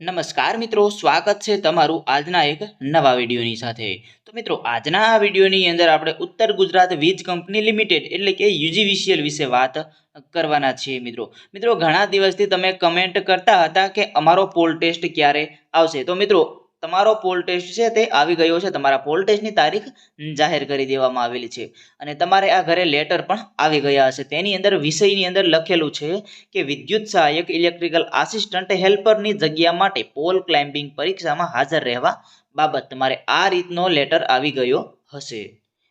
નમસ્કાર મિત્રો, સ્વાગત છે તમારું આજના એક નવા વિડીયોની સાથે. તો મિત્રો, આજના આ વિડીયોની અંદર આપણે ઉત્તર ગુજરાત વીજ કંપની લિમિટેડ, એટલે કે યુજીવીસીએલ વિશે વાત કરવાના છીએ મિત્રો. મિત્રો, ઘણા દિવસથી તમે કમેન્ટ કરતા હતા કે અમારો પોલ ટેસ્ટ ક્યારે આવશે? તો મિત્રો તમારો પોલ ટેસ્ટ છે તે આવી ગયો છે. તમારા પોલ ટેસ્ટની તારીખ જાહેર કરી દેવામાં આવેલી છે. અને તમારે આ ઘરે લેટર પણ આવી ગયા હશે. તેની અંદર વિષયની અંદર લખેલું છે કે વિદ્યુત સહાયક ઇલેક્ટ્રિકલ આસિસ્ટન્ટ હેલ્પરની જગ્યા માટે પોલ ક્લાઇમ્બિંગ પરીક્ષામાં હાજર રહેવા બાબત તમારે આ રીતનો લેટર આવી ગયો હશે.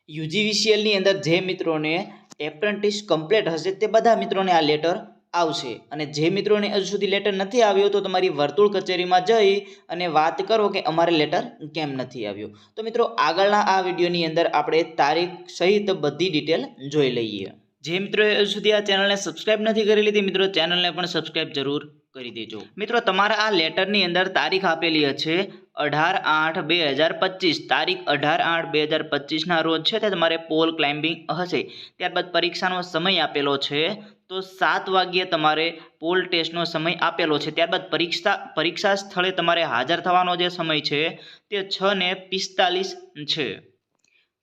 યુજીવીસીએલની અંદર જે મિત્રોને એપ્રેન્ટિસ કમ્પ્લીટ હશે તે બધા મિત્રોને આ લેટર આવશે. અને જે મિત્રોને હજુ સુધી લેટર નથી આવ્યો તો તમારી વર્તુળ કચેરીમાં જઈ અને વાત કરો કે અમારે લેટર કેમ નથી આવ્યો. તો મિત્રો, આગળના આ વિડીયોની અંદર આપણે તારીખ સહિત બધી ડિટેલ જોઈ લઈએ. જે મિત્રોએ હજુ સુધી આ ચેનલને સબસ્ક્રાઇબ નથી કરી લીધી, મિત્રો ચેનલને પણ સબસ્ક્રાઇબ જરૂર કરી દેજો. મિત્રો, તમારા આ લેટરની અંદર તારીખ આપેલી છે અઢાર આઠ બે હજાર પચીસ. તારીખ અઢાર આઠ બે હજાર પચીસના રોજ છે તે તમારે પોલ ક્લાઇમ્બિંગ હશે. ત્યારબાદ પરીક્ષાનો સમય આપેલો છે તો સાત વાગ્યે તમારે પોલ ટેસ્ટનો સમય આપેલો છે. ત્યારબાદ પરીક્ષા પરીક્ષા સ્થળે તમારે હાજર થવાનો જે સમય છે તે છ ને પિસ્તાલીસ છે.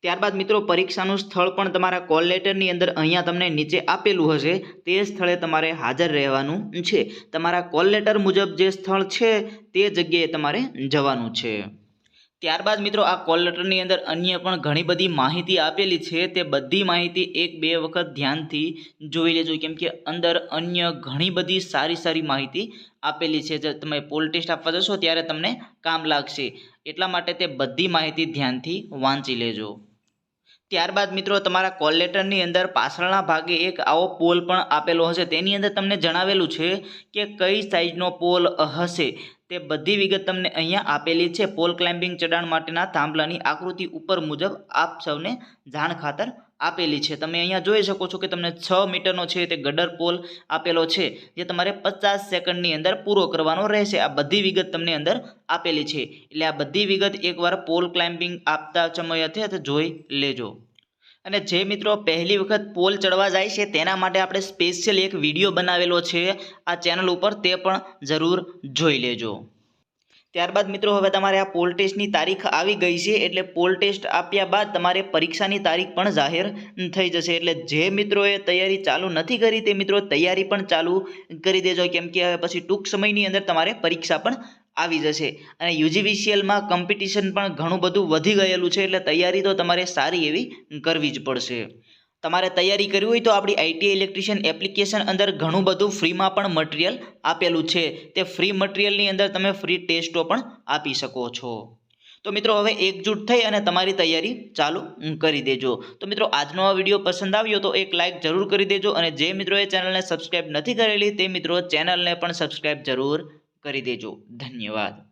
ત્યારબાદ મિત્રો, પરીક્ષાનું સ્થળ પણ તમારા કોલ લેટરની અંદર અહીંયા તમને નીચે આપેલું હશે. તે સ્થળે તમારે હાજર રહેવાનું છે. તમારા કોલ લેટર મુજબ જે સ્થળ છે તે જગ્યાએ તમારે જવાનું છે. ત્યારબાદ મિત્રો આ કોલ લેટરની અંદર અન્ય પણ ઘણી બધી માહિતી આપેલી છે. તે બધી માહિતી એક બે વખત ધ્યાનથી જોઈ લેજો. કેમ કે અંદર અન્ય ઘણી બધી સારી સારી માહિતી આપેલી છે. જે તમે પોલ ટેસ્ટ આપવા જશો ત્યારે તમને કામ લાગશે. એટલા માટે તે બધી માહિતી ધ્યાનથી વાંચી લેજો. ત્યારબાદ મિત્રો તમારા કોલ લેટરની અંદર પાછળના ભાગે એક આવો પોલ પણ આપેલો હશે. તેની અંદર તમને જણાવેલું છે કે કઈ સાઇઝનો પોલ હશે. તે બધી વિગત તમને અહીંયા આપેલી છે. પોલ ક્લાઇમ્બિંગ ચડાણ માટેના થાંભલાની આકૃતિ ઉપર મુજબ આપ સૌને જાણ ખાતર આપેલી છે. તમે અહીંયા જોઈ શકો છો કે તમને છ મીટરનો છે તે ગડર પોલ આપેલો છે, જે તમારે પચાસ સેકન્ડની અંદર પૂરો કરવાનો રહેશે. આ બધી વિગત તમને અંદર આપેલી છે. એટલે આ બધી વિગત એકવાર પોલ ક્લાઇમ્બિંગ આપતા સમયે છે જોઈ લેજો. અને જે મિત્રો પહેલી વખત પોલ ચડવા જાય છે, તેના માટે આપણે સ્પેશિયલ એક વીડિયો બનાવેલો છે. આ ચેનલ ઉપર તે પણ જરૂર જોઈ લેજો. ત્યારબાદ મિત્રો, હવે તમારે આ પોલ ટેસ્ટની તારીખ આવી ગઈ છે, એટલે પોલ ટેસ્ટ આપ્યા બાદ તમારે પરીક્ષાની તારીખ પણ જાહેર થઈ જશે. એટલે જે મિત્રોએ તૈયારી ચાલુ નથી કરી તે મિત્રો, તૈયારી પણ ચાલુ કરી દેજો, કેમ કે હવે પછી ટૂંક સમયની અંદર તમારે પરીક્ષા પણ આવી જશે. અને યુજીવીસીએલમાં કોમ્પિટિશન પણ ઘણું બધું વધી ગયેલું છે, એટલે તૈયારી તો તમારે સારી એવી કરવી જ પડશે. તમારે તૈયારી કરવી હોય તો આપણી આઈટીઆઈ ઇલેક્ટ્રિશિયન એપ્લિકેશન અંદર ઘણું બધું ફ્રીમાં પણ મટીરિયલ આપેલું છે. તે ફ્રી મટીરિયલની અંદર તમે ફ્રી ટેસ્ટો પણ આપી શકો છો. તો મિત્રો, હવે એકજૂટ થઈ અને તમારી તૈયારી ચાલુ કરી દેજો. તો મિત્રો, આજનો આ વીડિયો પસંદ આવ્યો તો એક લાઇક જરૂર કરી દેજો અને જે મિત્રોએ ચેનલને સબસ્ક્રાઈબ નથી કરેલી તે મિત્રો ચેનલને પણ સબસ્ક્રાઈબ જરૂર કરી દેજો. ધન્યવાદ.